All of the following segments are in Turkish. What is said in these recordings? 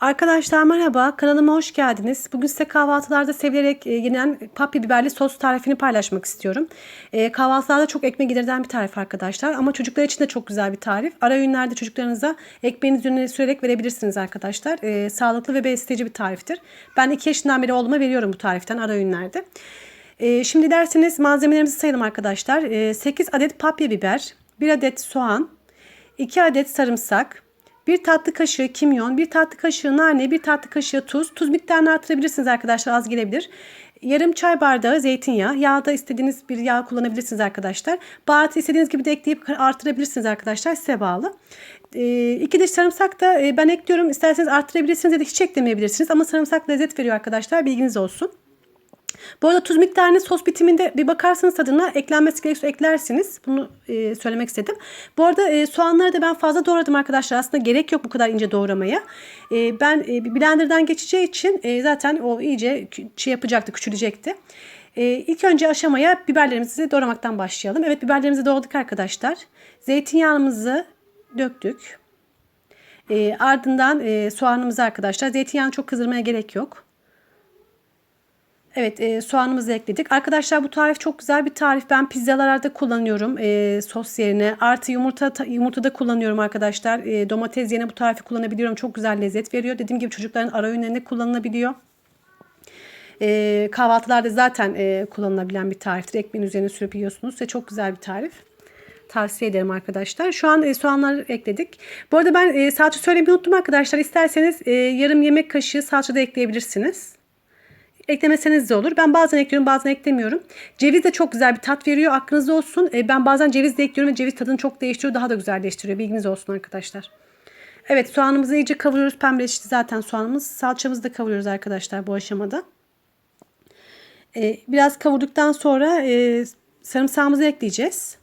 Arkadaşlar merhaba, kanalıma hoş geldiniz. Bugün size kahvaltılarda sevilerek e, yenen papya biberli sos tarifini paylaşmak istiyorum. E, kahvaltılarda çok ekmek giderden bir tarif arkadaşlar ama çocuklar için de çok güzel bir tarif. Ara öğünlerde çocuklarınıza ekmeğin üzerine sürerek verebilirsiniz arkadaşlar. E, sağlıklı ve besleyici bir tariftir. Ben 2 yaşından beri oğluma veriyorum bu tariften ara öğünlerde. E, şimdi derseniz malzemelerimizi sayalım arkadaşlar. E, 8 adet papya biber, 1 adet soğan, 2 adet sarımsak, 1 tatlı kaşığı kimyon, 1 tatlı kaşığı nane, 1 tatlı kaşığı tuz. Tuz miktarını artırabilirsiniz arkadaşlar az gelebilir. Yarım çay bardağı zeytinyağı. Yağda istediğiniz bir yağ kullanabilirsiniz arkadaşlar. Baharatı istediğiniz gibi de ekleyip artırabilirsiniz arkadaşlar. Size bağlı. 2 diş sarımsak da e, ben ekliyorum. İsterseniz artırabilirsiniz ya da hiç eklemeyebilirsiniz. Ama sarımsak lezzet veriyor arkadaşlar. Bilginiz olsun. Bu arada tuz miktarını sos bitiminde bir bakarsanız tadına eklenmesi gerekiyorsa eklersiniz. Bunu e, söylemek istedim. Bu arada e, soğanları da ben fazla doğradım arkadaşlar. Aslında gerek yok bu kadar ince doğramaya. E, ben e, blenderdan geçeceği için e, zaten o iyice şey yapacaktı, küçülecekti. E, ilk önce aşamaya biberlerimizi doğramaktan başlayalım. Evet biberlerimizi doğradık arkadaşlar. Zeytinyağımızı döktük. E, ardından e, soğanımızı arkadaşlar. Zeytinyağını çok kızdırmaya gerek yok. Evet e, soğanımızı ekledik. Arkadaşlar bu tarif çok güzel bir tarif. Ben pizzalarda kullanıyorum e, sos yerine. Artı yumurta yumurtada kullanıyorum arkadaşlar. E, domates yerine bu tarifi kullanabiliyorum. Çok güzel lezzet veriyor. Dediğim gibi çocukların ara öğünlerinde kullanılabiliyor. E, kahvaltılarda zaten e, kullanılabilen bir tariftir. Ekmeğin üzerine sürüp yiyorsunuz ve çok güzel bir tarif. Tavsiye ederim arkadaşlar. Şu an e, soğanları ekledik. Bu arada ben e, salça söylemeyi unuttum arkadaşlar. İsterseniz e, yarım yemek kaşığı salça da ekleyebilirsiniz. Eklemeseniz de olur. Ben bazen ekliyorum bazen eklemiyorum. Ceviz de çok güzel bir tat veriyor. Aklınızda olsun. E, ben bazen ceviz de ekliyorum ve ceviz tadını çok değiştiriyor. Daha da güzelleştiriyor. Bilginiz olsun arkadaşlar. Evet soğanımızı iyice kavuruyoruz. Pembeleşti zaten soğanımız. Salçamızı da kavuruyoruz arkadaşlar bu aşamada. E, biraz kavurduktan sonra e, sarımsağımızı ekleyeceğiz.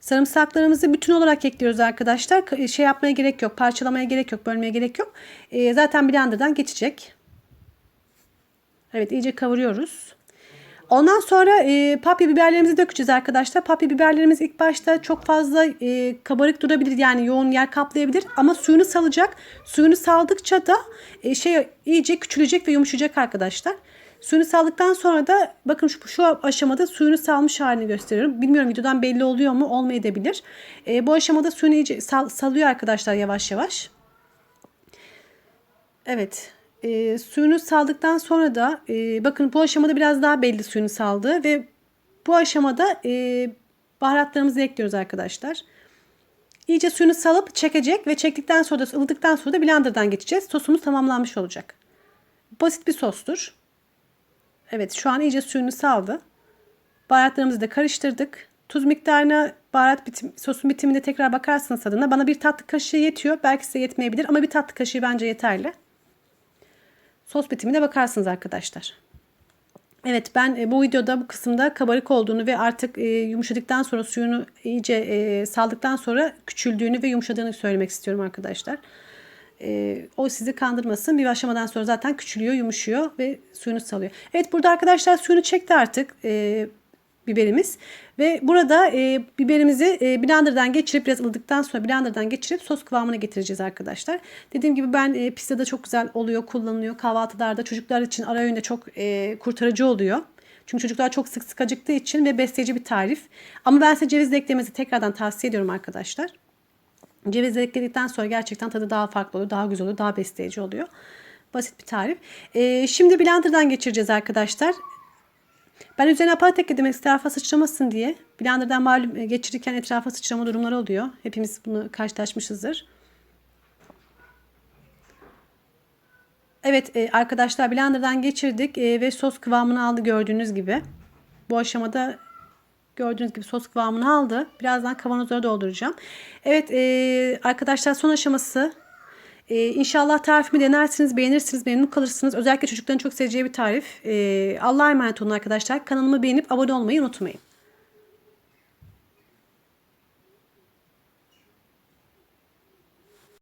Sarımsaklarımızı bütün olarak ekliyoruz arkadaşlar. Şey yapmaya gerek yok. Parçalamaya gerek yok. Bölmeye gerek yok. E, zaten blenderdan geçecek. Evet iyice kavuruyoruz. Ondan sonra e, papya biberlerimizi dökeceğiz arkadaşlar. Papya biberlerimiz ilk başta çok fazla e, kabarık durabilir. Yani yoğun yer kaplayabilir. Ama suyunu salacak. Suyunu saldıkça da e, şey iyice küçülecek ve yumuşayacak arkadaşlar. Suyunu saldıktan sonra da bakın şu, şu aşamada suyunu salmış halini gösteriyorum. Bilmiyorum videodan belli oluyor mu? Olmayabilir. E, bu aşamada suyunu iyice sal, salıyor arkadaşlar yavaş yavaş. Evet e, suyunu saldıktan sonra da e, bakın bu aşamada biraz daha belli suyunu saldı ve bu aşamada e, baharatlarımızı ekliyoruz arkadaşlar. İyice suyunu salıp çekecek ve çektikten sonra da ılıdıktan sonra da blenderdan geçeceğiz. Sosumuz tamamlanmış olacak. Basit bir sostur. Evet şu an iyice suyunu saldı. Baharatlarımızı da karıştırdık. Tuz miktarına baharat bitim, sosun bitiminde tekrar bakarsınız tadına. Bana bir tatlı kaşığı yetiyor. Belki size yetmeyebilir ama bir tatlı kaşığı bence yeterli. Sos bitimine bakarsınız arkadaşlar. Evet ben e, bu videoda bu kısımda kabarık olduğunu ve artık e, yumuşadıktan sonra suyunu iyice e, saldıktan sonra küçüldüğünü ve yumuşadığını söylemek istiyorum arkadaşlar. O sizi kandırmasın. Bir aşamadan sonra zaten küçülüyor, yumuşuyor ve suyunu salıyor. Evet burada arkadaşlar suyunu çekti artık biberimiz. Ve burada e, biberimizi e, blenderdan geçirip biraz ılıdıktan sonra blenderdan geçirip sos kıvamına getireceğiz arkadaşlar. Dediğim gibi ben e, pizzada çok güzel oluyor, kullanılıyor. Kahvaltılarda çocuklar için ara öğünde çok e, kurtarıcı oluyor. Çünkü çocuklar çok sık sık acıktığı için ve besleyici bir tarif. Ama ben size ceviz eklemenizi tekrardan tavsiye ediyorum arkadaşlar. Ceviz ekledikten sonra gerçekten tadı daha farklı oluyor, daha güzel oluyor, daha besleyici oluyor. Basit bir tarif. E, şimdi blenderdan geçireceğiz arkadaşlar. Ben üzerine aparat ekledim etrafa sıçramasın diye. Blender'dan malum e, geçirirken etrafa sıçrama durumları oluyor. Hepimiz bunu karşılaşmışızdır. Evet e, arkadaşlar blenderdan geçirdik e, ve sos kıvamını aldı gördüğünüz gibi. Bu aşamada gördüğünüz gibi sos kıvamını aldı. Birazdan kavanozlara dolduracağım. Evet arkadaşlar son aşaması ee, inşallah tarifimi denersiniz, beğenirsiniz, memnun kalırsınız. Özellikle çocukların çok seveceği bir tarif. Ee, Allah'a emanet olun arkadaşlar. Kanalımı beğenip abone olmayı unutmayın.